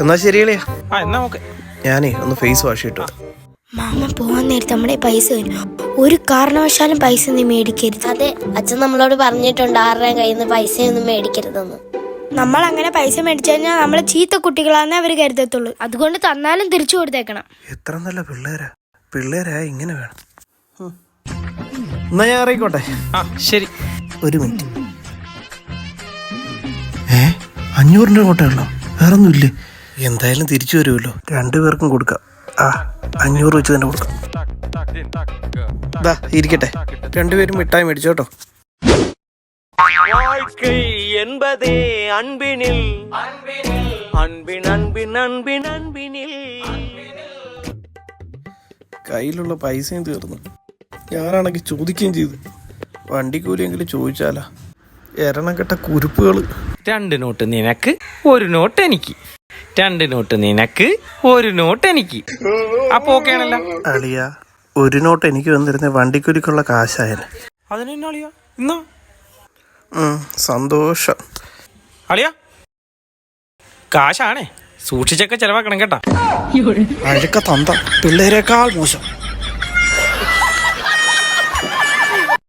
എന്നാ ശരിയല്ലേ? ആ എന്നാ ഓക്കെ. ഞാനേ ഒന്ന് ഫേസ് വാഷ് ചെയ്തിട്ട് മാമ പോവാൻ നേരത്തെ നമ്മുടെ പൈസ വരും. ഒരു കാരണവശാലും പൈസ നീ മേടിക്കരുത്. അതെ അച്ഛൻ നമ്മളോട് പറഞ്ഞിട്ടുണ്ട് ആരുടെ കയ്യിൽ നിന്ന് പൈസയൊന്നും മേടിക്കരുതെന്ന്. നമ്മൾ അങ്ങനെ പൈസ മേടിച്ചു കഴിഞ്ഞാൽ നമ്മളെ ചീത്ത കുട്ടികളാന്നേ അവർ കരുതത്തുള്ളൂ. അതുകൊണ്ട് തന്നാലും തിരിച്ചു കൊടുത്തേക്കണം. എത്ര നല്ല പിള്ളേരാ. പിള്ളേരാ ഇങ്ങനെ വേണം. എന്നാ ഞാൻ അറിയിക്കോട്ടെ ആ ശരി. ഒരു മിനിറ്റ്. ഏ? അഞ്ഞൂറിന്റെ കോട്ടയുള്ളോ വേറൊന്നും ഇല്ലേ എന്തായാലും തിരിച്ചു വരുമല്ലോ രണ്ടുപേർക്കും കൊടുക്കാം ആ അഞ്ഞൂറ് വെച്ച് തന്നെ കൊടുക്കാം ദാ ഇരിക്കട്ടെ രണ്ടുപേരും മിഠായി മേടിച്ചോ കേട്ടോ வாழ்க்கை என்பதே அன்பினில் அன்பின் அன்பின் அன்பின் அன்பினில் കയ്യിലുള്ള പൈസയും തീർന്നു ഞാനാണെങ്കിൽ ചോദിക്കുകയും ചെയ്തു വണ്ടിക്കൂലിയെങ്കിലും ചോദിച്ചാലാ എരണം കെട്ട കുരുപ്പുകൾ രണ്ട് നോട്ട് നിനക്ക് ഒരു നോട്ട് എനിക്ക് രണ്ട് നോട്ട് നിനക്ക് ഒരു നോട്ട് എനിക്ക്. അപ്പൊ ഓക്കെ ആണല്ലോ. അളിയ ഒരു നോട്ട് എനിക്ക് വന്നിരുന്ന വണ്ടിക്കുരിക്കുള്ള കാശായാലും അതിന് തന്നെ അളിയാ? ഇന്നാ? ഉം, സന്തോഷം. അളിയാ? കാശാണേ. സൂക്ഷിച്ചൊക്കെ ചെലവാക്കണം കേട്ടാ. അഴുക്ക തന്ത പിള്ളേരെക്കാൾ മോശം.